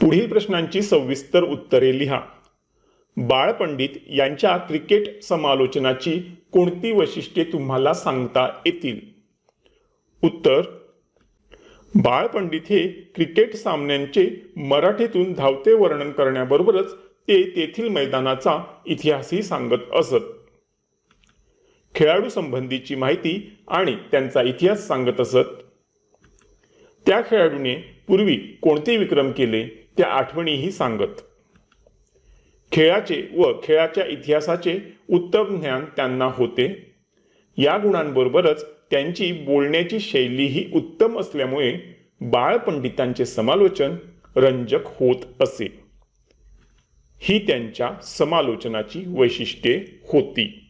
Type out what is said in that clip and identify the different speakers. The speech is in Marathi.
Speaker 1: पुढील प्रश्नांची सविस्तर उत्तरे लिहा. बाळपंडित यांच्या क्रिकेट समालोचनाची कोणती वैशिष्ट्ये तुम्हाला सांगता येतील? उत्तर बाळपंडित हे क्रिकेट सामन्यांचे मराठीतून धावते वर्णन करण्याबरोबरच ते तेथील मैदानाचा इतिहासही सांगत असत. खेळाडू संबंधीची माहिती आणि त्यांचा इतिहास सांगत असत. त्या खेळाडूने पूर्वी कोणते विक्रम केले त्या आठवणीही सांगत. खेळाचे व खेळाच्या इतिहासाचे उत्तम ज्ञान त्यांना होते. या गुणांबरोबरच त्यांची बोलण्याची शैलीही उत्तम असल्यामुळे बाळपंडितांचे समालोचन रंजक होत असे. ही त्यांच्या समालोचनाची वैशिष्ट्ये होती.